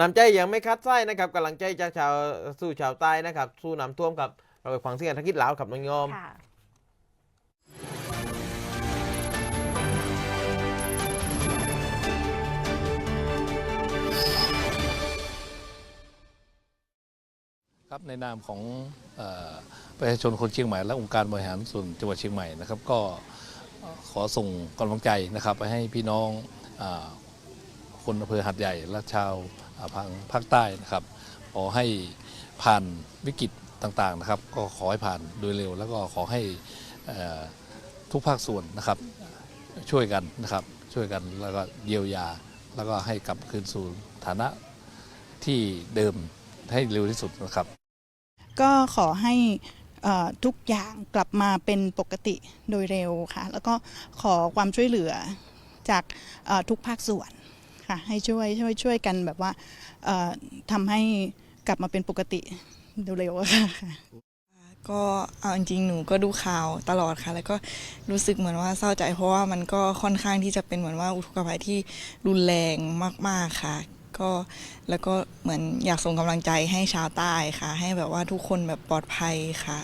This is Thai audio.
น้ำใจยังไม่คัดไส้นะครับกำลังใจจากชาวสู่ชาวใต้นะครับ สู้น้ำท่วมครับ เราไปฟังเสียงทักกิจลาวครับน้องโยมค่ะ ครับในนามของเออประชาชนคนเชียงใหม่และองค์การบริหารส่วนจังหวัดเชียงใหม่นะครับก็ขอส่งกำลังใจนะครับ ไปให้พี่น้องอา คนอำเภอหัดใหญ่ และชาวภาคใต้นะครับขอให้ผ่านวิกฤตต่างๆนะครับ ก็ขอให้ผ่านโดยเร็ว แล้วก็ขอให้ทุกภาคส่วนนะครับช่วยกันนะครับช่วยกันแล้วก็เยียวยา แล้วก็ให้กลับคืนสู่ฐานะที่เดิมให้เร็วที่สุดนะครับ ก็ขอให้ทุกอย่างกลับมาเป็นปกติโดยเร็วค่ะ แล้วก็ขอความช่วยเหลือจากทุกภาคส่วน ค่ะให้ช่วยช่วยช่วยกันแบบว่าเอ่อทำให้กลับมาเป็นปกติเร็วๆค่ะก็เอาจริงๆหนูก็ดูข่าวตลอดค่ะ แล้วก็รู้สึกเหมือนว่าเศร้าใจ เพราะว่ามันก็ค่อนข้างที่จะเป็นเหมือนว่าอุทกภัยที่รุนแรงมาก ๆค่ะ ก็แล้วก็เหมือนอยากส่งกำลังใจให้ชาวใต้ค่ะ ให้แบบว่าทุกคนแบบปลอดภัยค่ะ